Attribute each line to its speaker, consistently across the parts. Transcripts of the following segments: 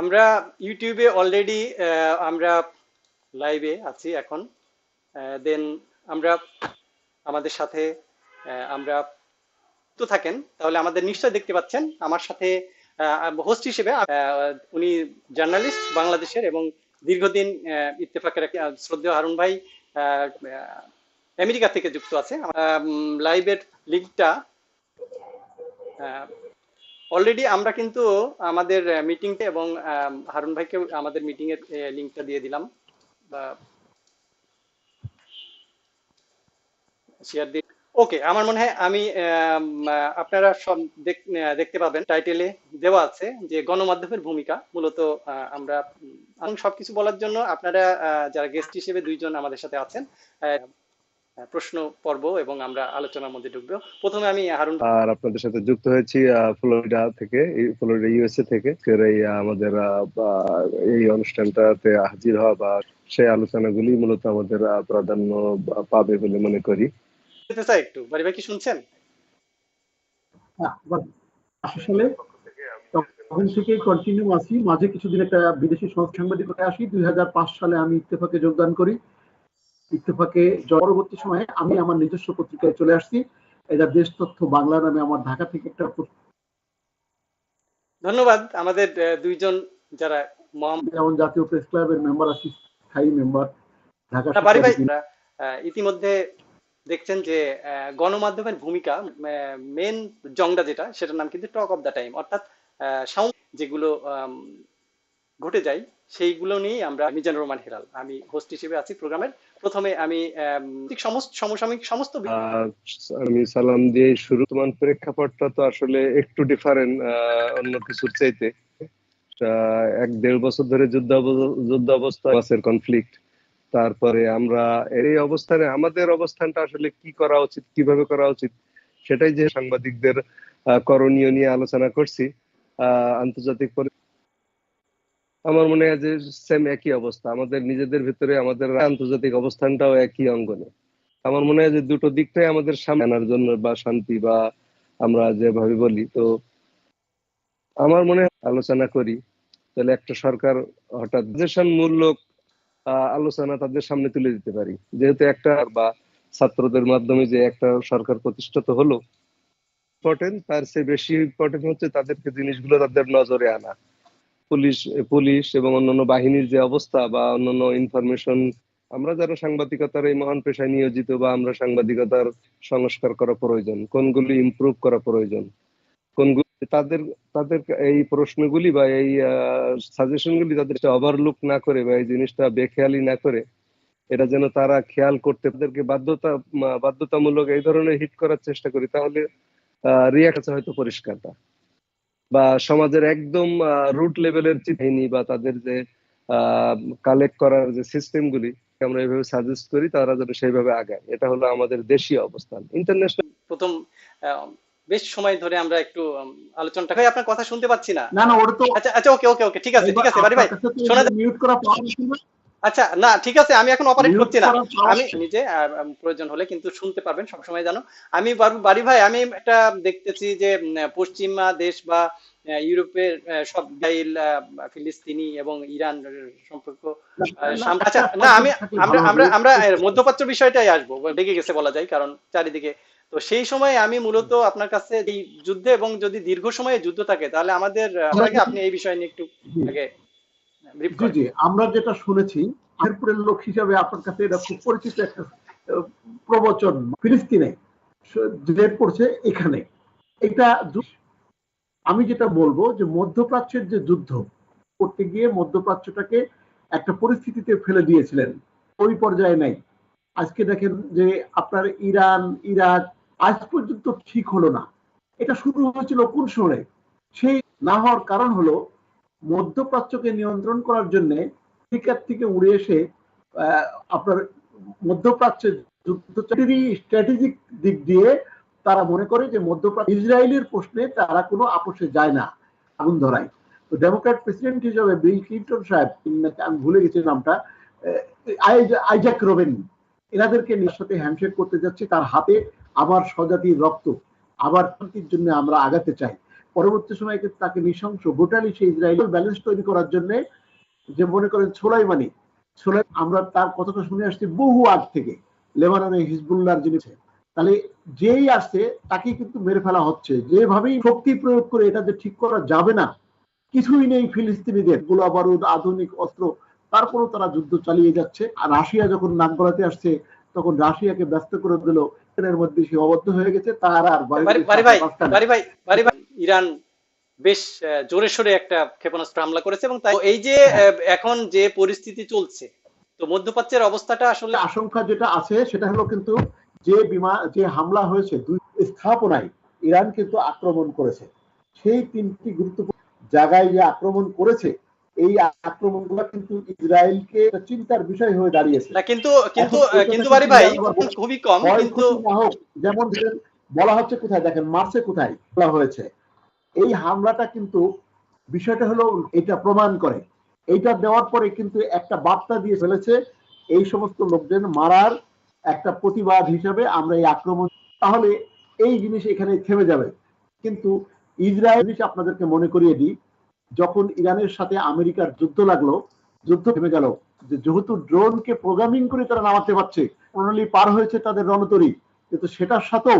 Speaker 1: আমরা ইউটিউবে অলরেডি আমরা লাইভে আছি এখন। দেন আমরা আমাদের সাথে আমরা তো থাকেন। তাহলে আমাদের নিশ্চয় দেখতে পাচ্ছেন, আমার সাথে হোস্ট হিসেবে উনি জার্নালিস্ট বাংলাদেশের এবং দীর্ঘদিন ইত্তেফাকের শ্রদ্ধেয় হারুন ভাই আমেরিকা থেকে যুক্ত আছে। লাইভের লিঙ্কটা অলরেডি আমরা কিন্তু আমাদের মিটিংটা এবং হারুন ভাইকে আমাদের মিটিং এর লিঙ্কটা দিয়ে দিলাম। শেয়ার দিয়ে ওকে আমার মনে হয় আমি আপনারা সব দেখতে পাবেন টাইটেলে দেওয়া আছে যে গণমাধ্যমের ভূমিকা। মূলত আমরা সবকিছু বলার জন্য আপনারা যারা গেস্ট হিসেবে দুইজন আমাদের সাথে আছেন প্রশ্ন পর্ব এবং আমরা আলোচনার মধ্যে ঢুকবো। প্রথমে আমি হারুন
Speaker 2: আর আপনাদের সাথে যুক্ত হয়েছি ফ্লোরিডা থেকে ফ্লোরিডা ইউএসএ থেকে। এই আমাদের এই অনুষ্ঠানটাতে হাজির হওয়া বা সেই আলোচনাগুলি মূলত আমাদের প্রাধান্য পাবে বলে মনে করি।
Speaker 1: একটু বাড়ি ভাই কি শুনছেন?
Speaker 3: হ্যাঁ, আবার আশি সালে তখন থেকে কন্টিনিউ আছি। মাঝে কিছুদিন একটা বিদেশি সাংবাদিকতায় আসি। দুই হাজার পাঁচ সালে আমি ইত্তেফাকে যোগদান করি। ইত্তেফাকে পরবর্তী সময়ে আমি আমার নিজস্ব পত্রিকায় চলে আসছি। এটা দেশ তথ্য বাংলা নামে আমার ঢাকা থেকে একটা
Speaker 1: ধন্যবাদ। আমাদের দুইজন যারা
Speaker 3: যেমন জাতীয় প্রেস ক্লাবের মেম্বার আছি স্থায়ী মেম্বার ঢাকা
Speaker 1: ইতিমধ্যে দেখছেন যে গণমাধ্যমের ভূমিকা মেন জংটা যেটা সেটার নাম কিন্তু টক অফ দ্য টাইম অর্থাৎ যেগুলো ঘটে যায় সেইগুলো নিয়েই আমরা মিজানুর রহমান হেলাল। আমি হোস্ট হিসেবে আছি প্রোগ্রামের। প্রথমে আমি আম, ঠিক সমস্ত সমসাময়িক সমস্ত
Speaker 2: আমি সালাম দিয়ে শুরু। তোমার প্রেক্ষাপটটা তো আসলে একটু ডিফারেন্ট অন্য কিছুর চাইতে। এক দেড় বছর ধরে যুদ্ধ যুদ্ধ অবস্থা মাসের কনফ্লিক্ট তারপরে আমরা এই অবস্থানে আমাদের অবস্থানটা আসলে কি করা উচিত কীভাবে করা উচিত সেটাই যে সাংবাদিকদের করণীয় নিয়ে আলোচনা করছি। আহ, আন্তর্জাতিক পরি- আমার মনে হয় যে সেম একই অবস্থা। আমাদের নিজেদের ভিতরে আমাদের আন্তর্জাতিক অবস্থানটাও একই অঙ্গনে। আমার মনে হয় যে দুটো দিকটাই আমাদের সামনে আনার জন্য বা শান্তি বা আমরা যেভাবে বলি তো আমার মনে হয় আলোচনা করি। তাহলে একটা সরকার হঠাৎ আহ, আলোচনা তাদের সামনে তুলে দিতে পারি। যেহেতু একটা বা ছাত্রদের মাধ্যমে যে একটা সরকার প্রতিষ্ঠিত হলো ইম্পর্টেন্ট তার চেয়ে বেশি ইম্পর্টেন্ট হচ্ছে তাদেরকে জিনিসগুলো তাদের নজরে আনা। পুলিশ পুলিশ এবং অন্যান্য বাহিনীর যে অবস্থা বা অন্যান্য ইনফরমেশন আমরা যারা সাংবাদিকতার এই মহান পেশায় নিয়োজিত বা আমরা সাংবাদিকতার সংস্কার করা প্রয়োজন, কোনগুলি ইমপ্রুভ করা প্রয়োজন, কোনগুলি তাদের তাদের এই প্রশ্নগুলি বা এই সাজেশনগুলি তাদের ওভারলুক না করে বা এই জিনিসটা বেখেয়ালি না করে, এটা যেন তারা খেয়াল করতে, তাদেরকে বাধ্যতা বাধ্যতামূলক এই ধরনের হিট করার চেষ্টা করি, তাহলে রিয়াক্ট হয়তো পরিষ্কারটা। বা সমাজের একদম রুট লেভেলের চিহ্নি বা তাদের যে কালেক্ট করার যে সিস্টেমগুলি আমরা এইভাবে সাজেস্ট করি তারা যেন সেইভাবে আগায়। এটা হলো আমাদের দেশীয় অবস্থান। ইন্টারন্যাশনাল
Speaker 1: প্রথম আহ, বেশ সময় ধরে আমরা একটু আলোচনাটা ভাই আপনার কথা শুনতে পাচ্ছি না।
Speaker 3: না না ওটা তো
Speaker 1: আচ্ছা আচ্ছা ওকে ওকে ওকে ঠিক আছে ঠিক আছে বাড়ি ভাই শোনা
Speaker 3: মিউট করা পাওয়া।
Speaker 1: আচ্ছা না ঠিক আছে আমি এখন অপারেট করছি না। আমি নিজে প্রয়োজন হলে কিন্তু শুনতে পারবেন সবসময় জানো। আমি বাড়ি ভাই আমি একটা দেখতেছি যে পশ্চিমা দেশ বা ইউরোপের সব আহ, ফিলিস্তিনি এবং ইরান সম্পর্ক আচ্ছা না আমি আমরা আমরা আমরা মধ্যপ্রাচ্য বিষয়টাই আসব লেগে গেছে বলা যায় কারণ চারিদিকে। তো সেই সময় আমি মূলত আপনার কাছে এই যুদ্ধে এবং যদি দীর্ঘ সময়ে যুদ্ধ থাকে তাহলে আমাদের আপনি এই বিষয় নিয়ে একটু আগে
Speaker 3: জি জি আমরা যেটা শুনেছি মেহেরপুরের লোক হিসাবে আপনার কাছে এটা খুব পরিচিত একটা প্রবচন ফিলিস্তিনে জেট পড়ছে এখানে। এটা আমি যেটা বলব যে মধ্যপ্রাচ্যের যে যুদ্ধ করতে গিয়ে মধ্যপ্রাচ্যটাকে একটা পরিস্থিতিতে ফেলে দিয়েছিলেন। ওই পর্যায়ে নাই। আজকে দেখেন যে আপনার ইরান ইরাক আজ পর্যন্ত ঠিক হলো না। এটা শুরু হয়েছিল কোন সময়? সেই না হওয়ার কারণ হলো মধ্যপ্রাচ্যকে নিয়ন্ত্রণ করার জন্য আমেরিকার থেকে উড়ে এসে আপনার মধ্যপ্রাচ্যের স্ট্র্যাটেজিক দিক দিয়ে তারা মনে করে যে মধ্যপ্রাচ্য ইসরায়েলের প্রশ্নে তারা কোনো আপোষে যায় না আগুন ধরায়। তো ডেমোক্র্যাট প্রেসিডেন্ট হিসেবে বিল ক্লিন্টন সাহেব আমি ভুলে গেছি নামটা আইজাক রোবেন এনাদেরকে নিজ সাথে হ্যান্ডশেক করতে যাচ্ছে। তার হাতে আবার স্বজাতির রক্ত, আবার শান্তির জন্য আমরা আগাতে চাই। পরবর্তী সময়ে কিন্তু তাকে নৃশংস ব্রুটালি সেই ইসরায়েল ব্যালেন্স তৈরি করার জন্য যে মনে করেন সোলাইমানি, সোলাই, আমরা তার কথাটা শুনে আসছি বহু আগ থেকে লেবাননে হিজবুল্লাহর যিনি তাহলে যেই আসছে তাকে কিন্তু মেরে ফেলা হচ্ছে। যেভাবেই শক্তি প্রয়োগ করে এটা যে ঠিক করা যাবে না, কিছুই নেই ফিলিস্তিনিদের। গোলা বারুদ, আধুনিক অস্ত্র, তারপরেও তারা যুদ্ধ চালিয়ে যাচ্ছে। আর রাশিয়া যখন নাক গলাতে আসছে, তখন রাশিয়াকে ব্যস্ত করে দিল এর মধ্যে সে অবদ্ধ হয়ে গেছে তার আর
Speaker 1: ভাই ইরান বেশ জোরে সোরে একটা ক্ষেপণাস্ত্র হামলা করেছে এবং তাই এই যে এখন যে পরিস্থিতি চলছে তো মধ্যপ্রাচ্যের অবস্থাটা আসলে
Speaker 3: আশঙ্কা যেটা আছে সেটা হলো কিন্তু যে বিমান যে হামলা হয়েছে দুই স্থাপনায় ইরান কিন্তু আক্রমণ করেছে। সেই তিনটি গুরুত্বপূর্ণ জায়গায় যে আক্রমণ করেছে এই আক্রমণগুলো কিন্তু ইসরায়েলকে চিন্তার বিষয় হয়ে দাঁড়িয়েছে।
Speaker 1: না কিন্তু কিন্তু কিন্তু বারি ভাই খুবই কম কিন্তু
Speaker 3: যেমন বলা হচ্ছে কোথায় দেখেন মার্চে কোথায় বলা হয়েছে। এই হামলাটা কিন্তু বিষয়টা হলো এটা প্রমাণ করে। এইটা দেওয়ার পরে কিন্তু একটা বার্তা দিয়ে ফেলেছে এই সমস্ত লোকদের মারার একটা প্রতিবাদ হিসেবে আমরা এই আক্রমণ তাহলে এই জিনিস এখানে থেমে যাবে। কিন্তু ইসরায়েল আপনাদেরকে মনে করিয়ে দিই যখন ইরানের সাথে আমেরিকার যুদ্ধ লাগল, যুদ্ধ থেমে গেল যেহেতু ড্রোনকে প্রোগ্রামিং করে তারা নামাতে পারছে প্রণালী পার হয়েছে তাদের রণতরী, কিন্তু সেটার সাথেও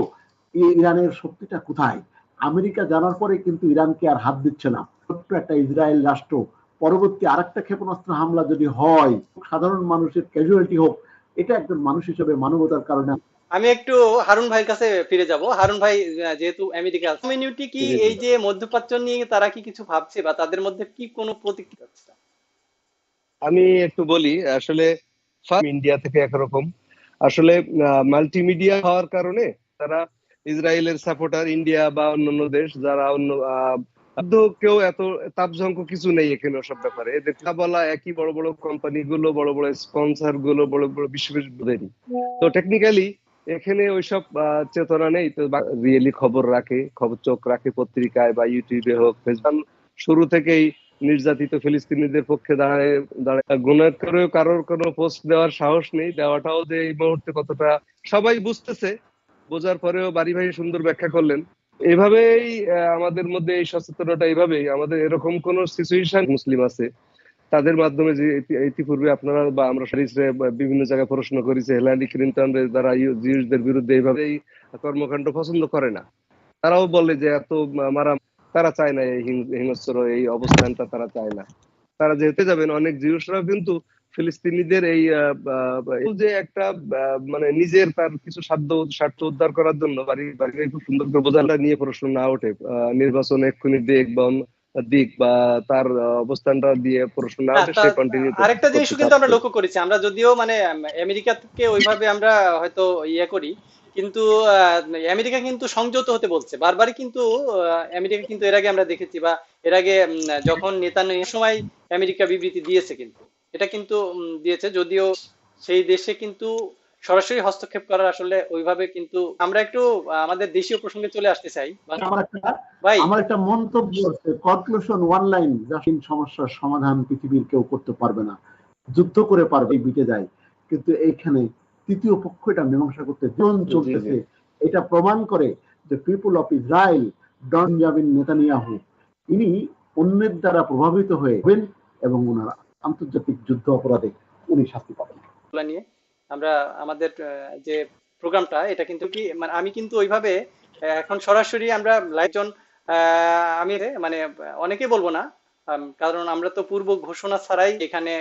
Speaker 3: ইরানের শক্তিটা কোথায়? আমেরিকা জানার পরে কিন্তু ইরানকে আর হাত দিচ্ছে না। ছোট্ট একটা ইসরায়েল রাষ্ট্র, পরবর্তী আরেকটা ক্ষেপণাস্ত্র হামলা যদি হয়, সাধারণ মানুষের ক্যাজুয়ালিটি হোক, এটা একজন মানুষ হিসেবে মানবতার কারণে
Speaker 1: আমি একটু হারুন ভাইয়ের কাছে ফিরে যাব। হারুন ভাই যেহেতু আমেরিকা কমিউনিটি কি। এই যে মধ্যপ্রাচ্য নিয়ে তারা কি কিছু ভাবছে বা তাদের মধ্যে কি কোনো প্রতিক্রিয়া আছে?
Speaker 2: আমি একটু বলি আসলে ইন্ডিয়া থেকে একরকম। আসলে মাল্টিমিডিয়া হওয়ার কারণে তারা ইসরায়েলের সাপোর্টার ইন্ডিয়া বা অন্যান্য দেশ যারা অন্য কেউ এত তাপঝঙ্ক কিছু নেই এখানে ওসব ব্যাপারে। এদের বলা একই বড় বড় কোম্পানি গুলো বড় বড় স্পন্সরগুলো বড় বড় বিশ্ববিদ্যালয়েরই। তো টেকনিক্যালি এখানে ওইসব চেতনা নেই। তো রিয়েলি খবর রাখে খবর চোখ রাখে পত্রিকায় বা ইউটিউবে হোক ফেসবুক। শুরু থেকেই নির্যাতিত ফিলিস্তিনিদের পক্ষে দাঁড়ায় দাঁড়ায়। গুণের করেও কারোর কোনো পোস্ট দেওয়ার সাহস নেই। দেওয়াটাও যে এই মুহূর্তে কতটা সবাই বুঝতেছে। বোঝার পরেও বাড়ি ভাই সুন্দর ব্যাখ্যা করলেন। এইভাবেই আহ, আমাদের মধ্যে এই সচেতনতা এইভাবেই। আমাদের এরকম কোন সিচুয়েশন মুসলিম আছে। তাদের মাধ্যমে যে ইতিপূর্বে আপনারা বা আমরা সারিসে বিভিন্ন জায়গায় প্রশ্ন করেছি হেলারি ক্লিন্টন যারা জিউসদের বিরুদ্ধে এইভাবে এই কর্মকাণ্ড পছন্দ করে না। তারাও বলে যে এত মারা, তারা চায় না এই হিংস্র এই অবস্থানটা তারা চায় না। তারা যেতে যাবেন, অনেক জিউসরাও কিন্তু ফিলিস্তিনিদের এই যে একটা মানে নিজের তার কিছু সাধ্য, স্বার্থ উদ্ধার করার জন্য বাড়ি বাড়ি খুব সুন্দর করে বোঝাটা নিয়ে প্রশ্ন না ওঠে। নির্বাচন এক্ষুনি দিক বা দিক বা তার অবস্থানটা দিয়ে প্রশ্ন না
Speaker 1: হ্যাঁ,
Speaker 2: সে কন্টিনিউ
Speaker 1: আরেকটা জিনিসও কিন্তু আমরা লক্ষ্য করেছি। আমরা যদিও মানে আম, আমেরিকাকে ওইভাবে আমরা হয়তো ইয়ে করি কিন্তু আমেরিকা কিন্তু সংযত হতে বলছে। বারবারই কিন্তু আমেরিকা কিন্তু এর আগে আমরা দেখেছি বা এর আগে যখন নেতা সময় আমেরিকা বিবৃতি দিয়েছে কিন্তু এটা কিন্তু দিয়েছে। যদিও সেই দেশে কিন্তু সরাসরি হস্তক্ষেপ করার আসলে ওইভাবে কিন্তু আমরা একটু আমাদের দেশীয় প্রসঙ্গে চলে আসতে চাই।
Speaker 3: আমার একটা
Speaker 1: ভাই।
Speaker 3: আমার একটা মন্তব্য আছে কনক্লুশন ওয়ান লাইন যাসীন সমস্যার সমাধান পৃথিবীর কেউ করতে পারবে না। যুদ্ধ করে পারবে বিটে যায়। কিন্তু এইখানে তৃতীয় পক্ষ এটা মীমাংসা করতে জন চলতেছে এটা প্রমাণ করে যে পিপল অফ ইসরায়েল ডন জাবিন নেতানিয়াহু ইনি অন্যের দ্বারা প্রভাবিত হয়ে হবেন এবং ওনার আন্তর্জাতিক যুদ্ধ অপরাধে উনি শাস্তি পাবেন।
Speaker 1: নিয়ে। আমরা আমাদের যে প্রোগ্রামটা, এটা কিন্তু কি মানে আমি কিন্তু ওইভাবে এখন সরাসরি আমরা লাইভজন আমি মানে অনেকে বলব না কারণ আমরা তো পূর্ব ঘোষণা ছাড়াই এখানে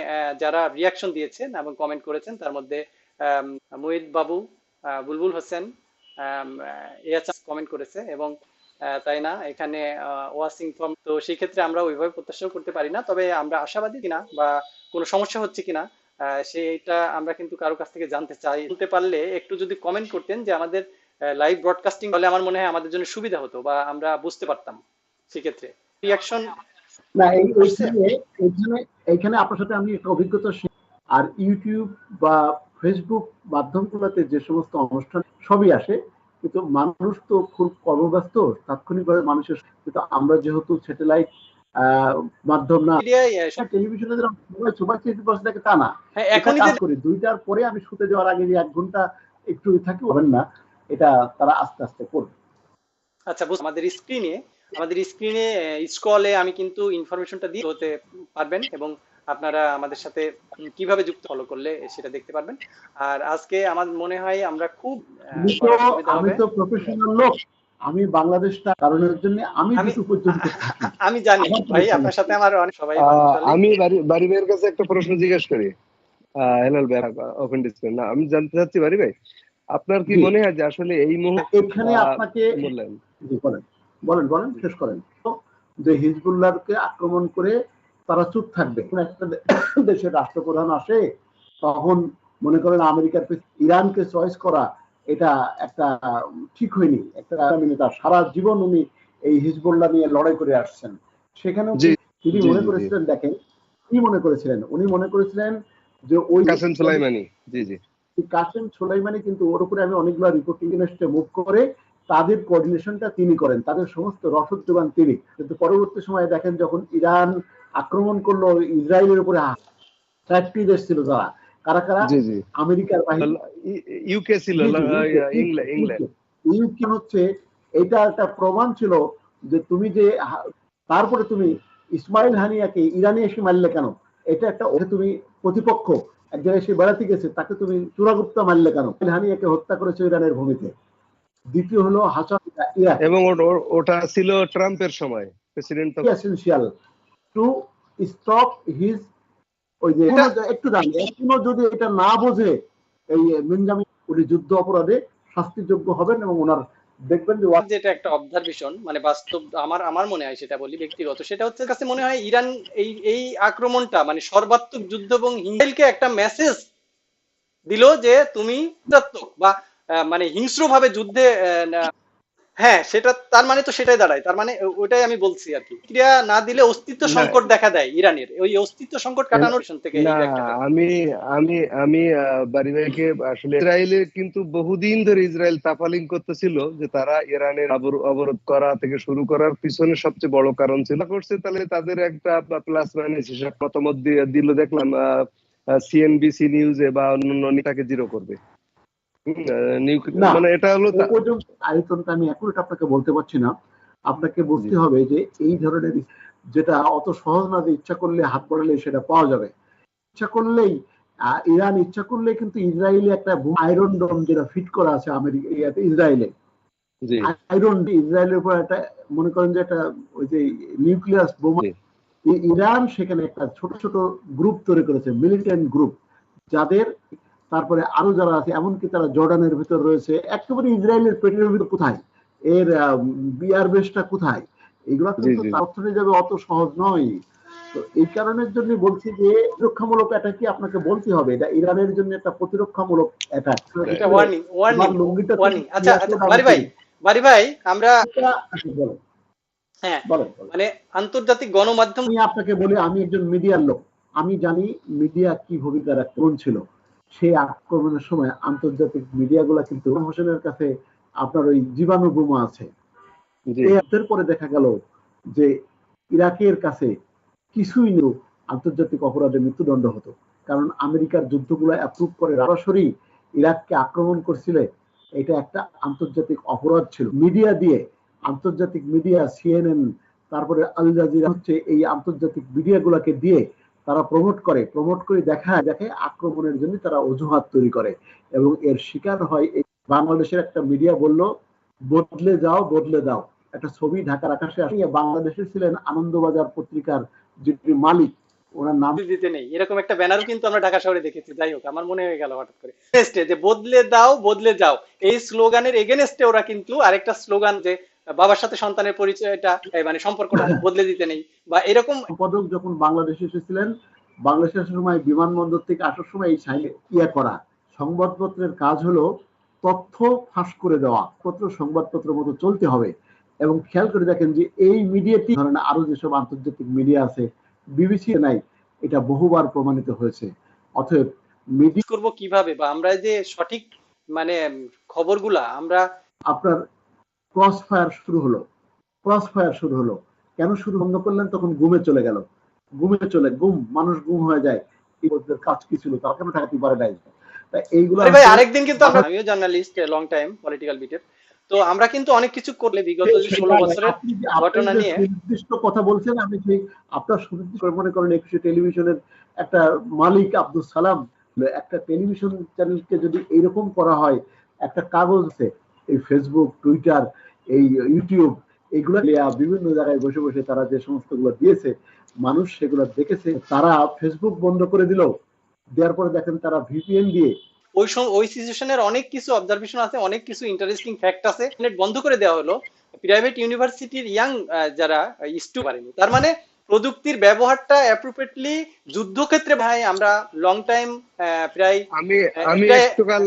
Speaker 1: যারা রিয়াকশন দিয়েছেন এবং কমেন্ট করেছেন, তার মধ্যে মুহিত বাবু বুলবুল হোসেন কমেন্ট করেছে এবং তাই না এখানে ওয়াসিং ফর্ম। তো সেই ক্ষেত্রে আমরা ওইভাবে প্রত্যাশাও করতে পারি না, তবে আমরা আশাবাদী কিনা বা কোনো সমস্যা হচ্ছে কিনা সেইটা আমরা কিন্তু কারও কাছ থেকে জানতে চাই। বলতে পারলে একটু যদি কমেন্ট করতেন যে আমাদের লাইভ ব্রডকাস্টিং হলে আমার মনে হয় আমাদের জন্য সুবিধা হতো বা আমরা বুঝতে পারতাম সেক্ষেত্রে। রিয়াকশন
Speaker 3: না এইখানে এইখানে আপনার সাথে আমি একটা অভিজ্ঞতা আর ইউটিউব বা ফেসবুক মাধ্যমগুলোতে যে সমস্ত অনুষ্ঠান, সবই আসে। কিন্তু মানুষ তো খুব কর্মব্যস্ত, তাৎক্ষণিকভাবে মানুষের কিন্তু আমরা যেহেতু স্যাটেলাইট মাধ্যম না। টেলিভিশনে সবাই সবাই বসে থাকে তা না
Speaker 1: হ্যাঁ এখনই
Speaker 3: করি। দুইটার পরে আমি শুতে যাওয়ার আগে যে এক ঘণ্টা একটু থাকি হবেন না। এটা তারা আস্তে আস্তে করবে।
Speaker 1: আচ্ছা বুঝ- আমাদের স্ক্রিনে আমাদের স্ক্রিনে স্কলে আমি কিন্তু ইনফরমেশনটা দিয়ে হতে পারবেন এবং আপনারা আমাদের সাথে কীভাবে যুক্ত ফলো করলে সেটা দেখতে পারবেন। আর আজকে আমার মনে হয় আমরা খুব
Speaker 3: আমি তো প্রফেশনাল লোক। আমি বাংলাদেশটা কারণের জন্য আমি দুটো পর্যন্ত
Speaker 1: আমি জানি। ভাই আপনার সাথে আমার অনেক সবাই
Speaker 2: আমি বাড়ি বাড়ি ভাইয়ের কাছে একটা প্রশ্ন জিজ্ঞেস করি। হেলাল ভাই ওপেন ডিসপ্লে না আমি জানতে চাচ্ছি বাড়ি ভাই আপনার কি মনে হয় যে আসলে এই মুহূর্তে
Speaker 3: এখানে আপনাকে
Speaker 2: বললেন?
Speaker 3: বলেন। বলেন বলেন শেষ করেন। যে হিজবুল্লাহকে আক্রমণ করে তারা চুপ থাকবে। কোন একটা দেশের রাষ্ট্রপ্রধান আসে তখন মনে করেন আমেরিকার ইরানকে চয়েস করা এটা একটা ঠিক হয়নি। একটা মানে তার সারা জীবন উনি এই হিজবুল্লাহ নিয়ে লড়াই করে আসছেন। সেখানেও তিনি মনে করেছিলেন দেখেন কি মনে করেছিলেন? উনি মনে করেছিলেন যে ওই
Speaker 2: কাসেম সুলাইমানি জি জি।
Speaker 3: কাসেম সোলাইমানি কিন্তু ওর উপরে আমি অনেকগুলো রিপোর্টিং ইউনিটে মুভ করে তাদের কোঅর্ডিনেশনটা তিনি করেন তাদের সমস্ত রসদ যোগান তিনি। কিন্তু পরবর্তী সময়ে দেখেন যখন ইরান আক্রমণ করল ইসরায়েলের উপরে চারটি দেশ ছিল যারা কারা কারা?
Speaker 2: জি জি।
Speaker 3: আমেরিকার বাহিনী।
Speaker 2: ইউকে ছিল ইংল্যান্ড। ইংল্যান্ড
Speaker 3: ইউকে হচ্ছে এটা একটা প্রমাণ ছিল যে তুমি যে তারপরে তুমি ইসমাইল হানিয়াকে ইরানি এসে মারলে কেন? এটা একটা তুমি প্রতিপক্ষ এক জায়গায় সে বেড়াতে গেছে তাকে তুমি চূড়াগুপ্তা মারলে কেন? হানিয়াকে হত্যা করেছে ইরানের ভূমিতে। দ্বিতীয় হলো হাসান ইরাক।
Speaker 2: এবং ওটা ছিল ট্রাম্পের সময় president
Speaker 3: essential to stop his ওই যে একটু দাঁড়িয়ে এখনও যদি এটা না বোঝে এই বেঞ্জামিন উনি যুদ্ধ অপরাধে শাস্তিযোগ্য হবেন এবং ওনার দেখবেন যে
Speaker 1: যেটা একটা অবজারভেশন মানে বাস্তব আমার আমার মনে হয় সেটা বলি ব্যক্তিগত সেটা হচ্ছে কাছে মনে হয় ইরান এই এই আক্রমণটা মানে সর্বাত্মক যুদ্ধ এবং ইসরায়েলকে একটা মেসেজ দিল যে তুমি বা আহ, মানে হিংস্রভাবে যুদ্ধে আহ, না- হ্যাঁ সেটা তার মানে তো সেটাই দাঁড়ায়। তার মানে ওটাই আমি বলছি আর কি। ক্রিয়া না দিলে অস্তিত্ব সংকট দেখা দেয় ইরানের। ওই অস্তিত্ব সংকট কাটানোর থেকে
Speaker 2: আমি আমি আমি বাড়ি ভাইকে আসলে ইসরায়েলের কিন্তু বহুদিন ধরে ইসরায়েল তাফালিং করতেছিল যে তারা ইরানের অবরোধ করা থেকে শুরু করার পিছনে সবচেয়ে বড় কারণ ছিল। করছে তাহলে তাদের একটা প্লাস মাইনাস হিসাব মতামত দিল দেখলাম সিএনবিসি নিউজে বা অন্যান্য নেতাকে জিরো করবে। মানে এটা হলো
Speaker 3: পর্যন্ত আয়তনটা আমি একুরেট আপনাকে বলতে পারছি না। আপনাকে বুঝতে হবে যে এই ধরনের যেটা অত সহজ না যে ইচ্ছা করলে হাত বাড়ালে সেটা পাওয়া যাবে। ইচ্ছা করলেই ইরান ইচ্ছা করলে কিন্তু ইসরায়েলে একটা আয়রন ডোম যেটা ফিট করা আছে আমেরিকা ইয়াতে ইসরায়েলে। আয়রন ইসরায়েলের উপর একটা মনে করেন যে একটা ওই যে নিউক্লিয়াস বোমা ইরান সেখানে একটা ছোট ছোট গ্রুপ তৈরি করেছে মিলিটেন্ট গ্রুপ যাদের তারপরে আরও যারা আছে এমনকি তারা জর্ডানের ভিতর রয়েছে একেবারে ইসরায়েলের পেটের ভিতর কোথায়? এর বিয়ার বেসটা কোথায়? এগুলো কিন্তু। অর্থনীতি যাবে অত সহজ নয়। তো এই কারণের জন্য বলছি যে প্রতিরক্ষামূলক অ্যাটাকই আপনাকে বলতে হবে? এটা ইরানের জন্য একটা প্রতিরক্ষামূলক অ্যাটাক
Speaker 1: এটা ওয়ার্নিং ওয়ার্নিং আচ্ছা আচ্ছা বারি ভাই। বারি ভাই আমরা
Speaker 3: আচ্ছা,
Speaker 1: হ্যাঁ। মানে আন্তর্জাতিক গণমাধ্যম
Speaker 3: আমি আপনাকে বলি আমি একজন মিডিয়ার লোক। আমি জানি মিডিয়া কি ভূমিকা রাখতে কোন ছিল। সেই আক্রমণের সময় আন্তর্জাতিক মিডিয়াগুলো কিন্তু হোসেনের কাছে আপনার ওই জীবাণু বোমা আছে। এর পরে দেখা গেল যে ইরাকের কাছে কিছুই নেই আন্তর্জাতিক অপরাধে মৃত্যুদণ্ড হতো। কারণ আমেরিকার যুদ্ধগুলো অ্যাপ্রুভ করে সরাসরি ইরাককে আক্রমণ করছিলে এটা একটা আন্তর্জাতিক অপরাধ ছিল। মিডিয়া দিয়ে আন্তর্জাতিক মিডিয়া সিএনএন তারপরে আল জাজিরা হচ্ছে এই আন্তর্জাতিক মিডিয়াগুলোকে দিয়ে তারা প্রমোট করে প্রমোট করে দেখায়, দেখে আক্রমণের জন্য তারা অজুহাত তৈরি করে। এবং এর শিকার হয় এই বাংলাদেশের একটা মিডিয়া বলল, বদলে যাও, বদলে দাও। একটা ছবি ঢাকার আকাশে আসে, বাংলাদেশে ছিলেন আনন্দবাজার পত্রিকার যিনি মালিক, ওনার নাম
Speaker 1: দিতে নেই। এরকম একটা ব্যানারও কিন্তু আমরা ঢাকা শহরে দেখেছি। যাই হোক, আমার মনে হয়ে গেল হঠাৎ করে। যে, বদলে দাও, বদলে যাও। এই স্লোগানের এগেনস্টে ওরা কিন্তু আরেকটা স্লোগান যে বাবার সাথে সন্তানের পরিচয়টা মানে সম্পর্কটা বদলে দিতে নেই বা এরকম
Speaker 3: সম্পাদক যখন বাংলাদেশে এসেছিলেন বাংলাদেশে আসার সময় বিমানবন্দর থেকে আসার সময় এই সাইন ইয়া করা। সংবাদপত্রের কাজ হলো তথ্য ফাঁস করে দেওয়া পত্র সংবাদপত্রের মতো চলতে হবে। এবং খেয়াল করে দেখেন যে এই মিডিয়াটি ধরেন আরও যেসব আন্তর্জাতিক মিডিয়া আছে বিবিসি নাই এটা বহুবার প্রমাণিত হয়েছে। অতএব মিডিয়া
Speaker 1: করব কীভাবে? বা আমরা যে সঠিক মানে খবরগুলা আমরা
Speaker 3: আপনার ক্রস ফায়ার শুরু হলো। ক্রস ফায়ার শুরু হলো। কেন শুরু বন্ধ করলেন? তখন ঘুমে চলে গেল। ঘুমে চলে ঘুম মানুষ ঘুম হয়ে যায়। কাজ কি ছিল? তারা কেন ঠেকাতে পারে নাই? তা এইগুলো
Speaker 1: ভাই আরেকদিন কিন্তু আমরা আমিও জার্নালিস্ট লং টাইম পলিটিক্যাল বিটের তো আমরা কিন্তু অনেক কিছু করলে বিগত ষোলো বছরের ঘটনা নিয়ে-
Speaker 3: সুনির্দিষ্ট কথা বলছেন আমি ঠিক আপনার সুনির্দিষ্ট মনে করেন একুশে টেলিভিশনের একটা মালিক আব্দুল সালাম একটা টেলিভিশন চ্যানেলকে যদি এইরকম করা হয় একটা কাগজ আছে এই ফেসবুক টুইটার এই ইউটিউব এগুলো বিভিন্ন জায়গায় বসে বসে তারা যে সমস্তগুলো দিয়েছে মানুষ সেগুলো দেখেছে তারা ফেসবুক বন্ধ করে দিল। দেওয়ার পরে দেখেন তারা ভিপিএন দিয়ে
Speaker 1: ওই ওই সিচুয়েশনের অনেক কিছু অবজারভেশন আছে অনেক কিছু ইন্টারেস্টিং ফ্যাক্ট আছে। নেট বন্ধ করে দেওয়া হলো। প্রাইভেট ইউনিভার্সিটির ইয়াং যারা স্টু পারেনি তার মানে প্রযুক্তির ব্যবহারটা অ্যাপ্রোপ্রিয়েটলি যুদ্ধক্ষেত্রে ভাই আমরা লং টাইম প্রায়
Speaker 2: আমি আমি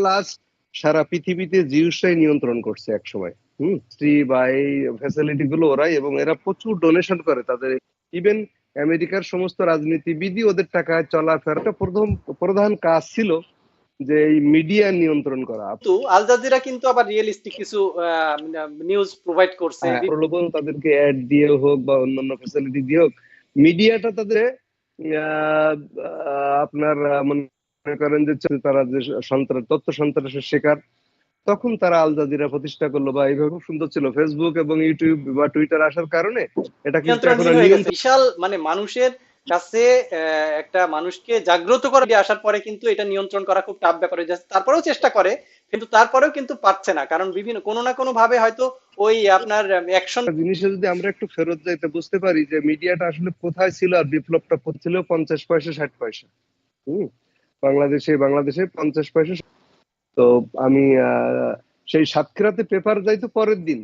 Speaker 2: লাস্ট সারা পৃথিবীতে জিউসটাই নিয়ন্ত্রণ করছে এক সময় হুম? স্ত্রী বা এই ফ্যাসিলিটি গুলো ওরাই এবং এরা প্রচুর ডোনেশন করে তাদের। ইভেন আমেরিকার সমস্ত রাজনীতিবিদই ওদের টাকায় চলাফেরাটা প্রথম প্রধান কাজ ছিল যে এই মিডিয়া নিয়ন্ত্রণ করা।
Speaker 1: তো আল জাজিরা কিন্তু আবার রিয়েলিস্টিক কিছু নিউজ প্রোভাইড করছে।
Speaker 2: হ্যাঁ, প্রলোভন তাদেরকে অ্যাড দিয়ে হোক বা অন্যান্য ফ্যাসিলিটি দিয়ে হোক মিডিয়াটা তাদের আপনার আহ, মনে করেন যে তারা যে সন্ত্রাস তথ্য সন্ত্রাসের শিকার তখন তারা আল জাজিরা প্রতিষ্ঠা করল বা এইভাবে খুব সুন্দর ছিল। ফেসবুক এবং ইউটিউব বা টুইটার আসার কারণে এটা কিন্তু
Speaker 1: বিশাল মানে মানুষের কাছে একটা মানুষকে জাগ্রত করে আসার পরে কিন্তু এটা নিয়ন্ত্রণ করা খুব টাফ ব্যাপার হয়ে যাচ্ছে। তারপরেও চেষ্টা করে কিন্তু তারপরেও কিন্তু পারছে না। কারণ বিভিন্ন কোনো না কোনো ভাবে হয়তো ওই আপনার অ্যাকশন
Speaker 2: জিনিসে যদি আমরা একটু ফেরত যাইতে বুঝতে পারি যে মিডিয়াটা আসলে কোথায় ছিল আর বিপ্লবটা ছিল পঞ্চাশ পয়সা ষাট পয়সা। হম? বাংলাদেশে বাংলাদেশে পঞ্চাশ পয়সা তো আমি সেই সাতক্ষীরাতে পেপার যাইতো পরের দিন।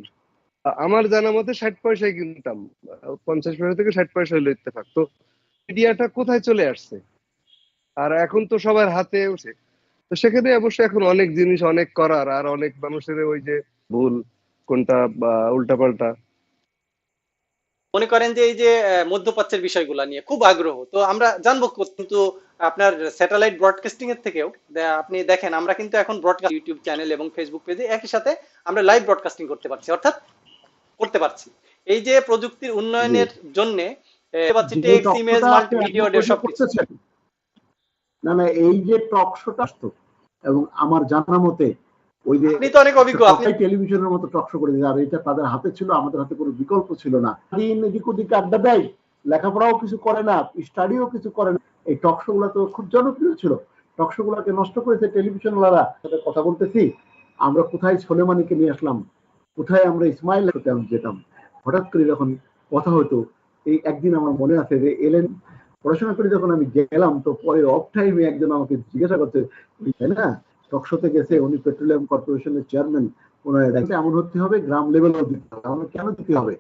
Speaker 2: আমার জানা মতে ষাট পয়সায় কিনতাম। পঞ্চাশ পয়সা থেকে ষাট পয়সা হইল ইত্তেফাক। মিডিয়াটা কোথায় চলে আসছে? আর এখন তো সবার হাতে উঠে। তো সেখানে অবশ্যই এখন অনেক জিনিস অনেক করার, আর অনেক মানুষের ওই যে ভুল, কোনটা বা উল্টাপাল্টা।
Speaker 1: মনে করেন যে এই যে মধ্যপ্রাচ্যের বিষয়গুলো নিয়ে খুব আগ্রহ। তো আমরা জানব কিন্তু আপনার স্যাটেলাইট ব্রডকাস্টিং এর থেকেও। আপনি দেখেন আমরা কিন্তু এখন ব্রডকাস্ট ইউটিউব চ্যানেল এবং ফেসবুক পেজে একই সাথে আমরা লাইভ ব্রডকাস্টিং করতে পারছি অর্থাৎ করতে পারছি। এই যে প্রযুক্তির উন্নয়নের জন্য পাচ্ছি
Speaker 3: যে
Speaker 1: টেক্সট
Speaker 3: টকশোটা
Speaker 1: ইমেজ মাল্টিমিডিয়া অডিও
Speaker 3: তৈরি না না এই যে টক শোটা এবং আমার জানা মতে ওই যে
Speaker 1: আপনি তো অনেক অভিজ্ঞ আপনি
Speaker 3: টেলিভিশনের মতো করে আর এটা তাদের হাতে ছিল আমাদের হাতে কোনো বিকল্প ছিল না। দিন এদিক ওদিক আড্ডা দেয় লেখাপড়াও কিছু করে না স্টাডিও কিছু করে না। এই গুলা তো খুব জনপ্রিয় ছিল। গুলাকে নষ্ট করেছে টেলিভিশন সাথে কথা বলতেছি আমরা কোথায় সোলেমানিকে নিয়ে আসলাম? কোথায় আমরা ইসমাইল যেতাম? হঠাৎ করে যখন কথা হতো এই একদিন আমার মনে আছে যে এলেন পড়াশোনা করে যখন আমি গেলাম তো পরে অফ টাইমে একজন আমাকে জিজ্ঞাসা করছে তাই না? টকশোতে গেছে উনি পেট্রোলিয়াম কর্পোরেশনের চেয়ারম্যান ওনার ডাকতে এমন হতে হবে গ্রাম লেভেলেও দিতে হবে। আমরা কেন দিতে হবে?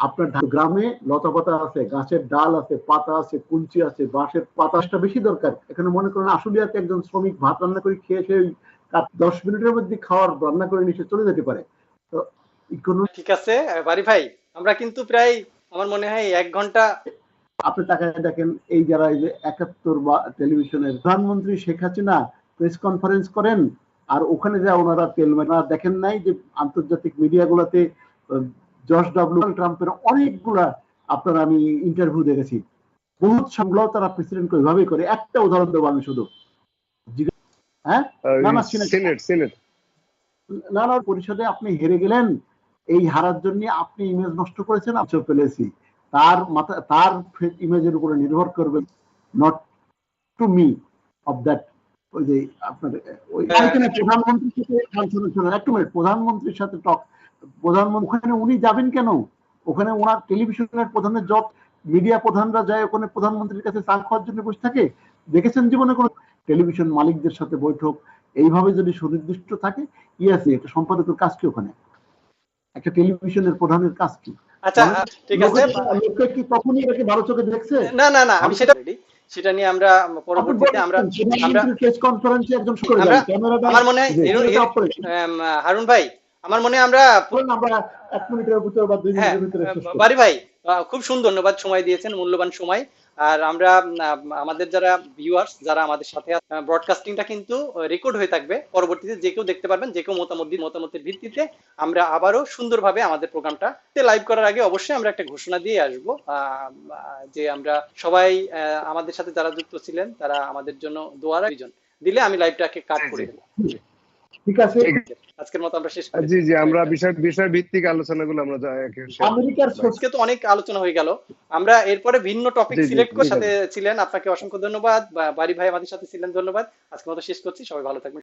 Speaker 3: আপনার গ্রামে লতা পাতা আছে গাছের ডাল আছে পাতা আছে কুঞ্চি আছে বাঁশের পাতাটা বেশি দরকার। এখানে মনে করেন আসলিয়াতে একজন শ্রমিক ভাত রান্না করে খেয়ে সে দশ মিনিটের মধ্যে খাওয়ার রান্না করে নিয়ে চলে যেতে পারে। তো
Speaker 1: ঠিক আছে বারি ভাই আমরা কিন্তু প্রায় আমার মনে হয় এক ঘণ্টা
Speaker 3: আপনি তাকায় দেখেন এই যারা এই যে একাত্তর বা টেলিভিশনের প্রধানমন্ত্রী শেখ হাসিনা প্রেস কনফারেন্স করেন আর ওখানে যা ওনারা তেল মেনা দেখেন নাই যে আন্তর্জাতিক মিডিয়াগুলোতে জর্জ ডাব্লিউ ট্রাম্পের অনেকগুলা আপনার আমি ইন্টারভিউ দেখেছি। বহুত সবগুলো তারা প্রেসিডেন্টকে ওইভাবেই করে। একটা উদাহরণ দেবো আমি শুধু। হ্যাঁ? না, না, না না পরিষদে আপনি হেরে গেলেন এই হারার জন্য আপনি ইমেজ নষ্ট করেছেন আমি পেলেছি তার মাথা তার ইমেজের উপরে নির্ভর করবে not to me of that ওই যে আপনার ওই
Speaker 1: হ্যাঁ,
Speaker 3: প্রধানমন্ত্রীর সাথে একটু মিনিট প্রধানমন্ত্রীর সাথে টক প্রধানমন্ত্রী ওখানে উনি যাবেন কেন? ওখানে ওনার টেলিভিশনের প্রধানের জব মিডিয়া প্রধানরা যায় ওখানে প্রধানমন্ত্রীর কাছে চা খাওয়ার জন্য বসে থাকে? দেখেছেন জীবনে কোনো টেলিভিশন মালিকদের সাথে বৈঠক? এইভাবে যদি সুনির্দিষ্ট থাকে ইয়াসি একটা সম্পাদকের কাজ কি ওখানে? একটা টেলিভিশনের প্রধানের কাজ কি?
Speaker 1: আচ্ছা
Speaker 3: মানে
Speaker 1: ঠিক আছে।
Speaker 3: কি তখনই এটাকে ভালো চোখে দেখছে?
Speaker 1: না না না আমি সেটা। সেটা নিয়ে আমরা পরবর্তীতে আমরা আমরা
Speaker 3: প্রেস কনফারেন্সে একজন শুরু করে ক্যামেরাটা
Speaker 1: আমার মনে হয় হারুন ভাই আমার মনে আমরা
Speaker 3: আমরা এক মিনিটের ভিতরে বা দুই
Speaker 1: হ্যাঁ
Speaker 3: মিনিটের ভিতরে শেষ
Speaker 1: বাড়ি ভাই খুব সুন্দর ধন্যবাদ সময় দিয়েছেন মূল্যবান সময়। আর আমরা আমাদের যারা ভিউয়ার্স যারা আমাদের সাথে ব্রডকাস্টিংটা কিন্তু রেকর্ড হয়ে থাকবে। পরবর্তীতে যে কেউ দেখতে পারবেন যে কেউ মতামত মতামতের ভিত্তিতে আমরা আবারও সুন্দরভাবে আমাদের প্রোগ্রামটা লাইভ করার আগে অবশ্যই আমরা একটা ঘোষণা দিয়ে আসব। আহ, যে আমরা সবাই আমাদের সাথে যারা যুক্ত ছিলেন তারা আমাদের জন্য দোয়ার আয়োজন দিলে আমি লাইভটাকে কাট করে দেবো
Speaker 3: ঠিক আছে?
Speaker 1: আজকের মতো আমরা শেষ
Speaker 2: জি জি আমরা বিষয় বিষয় ভিত্তিক আলোচনাগুলো আমরা
Speaker 3: আমেরিকার
Speaker 1: আজকে তো অনেক আলোচনা হয়ে গেল। আমরা এরপরে ভিন্ন টপিক সিলেক্ট করে সাথে ছিলেন। আপনাকে অসংখ্য ধন্যবাদ। বা বাড়ি ভাই আমাদের সাথে ছিলেন ধন্যবাদ। আজকের মতো শেষ করছি। সবাই ভালো থাকবেন।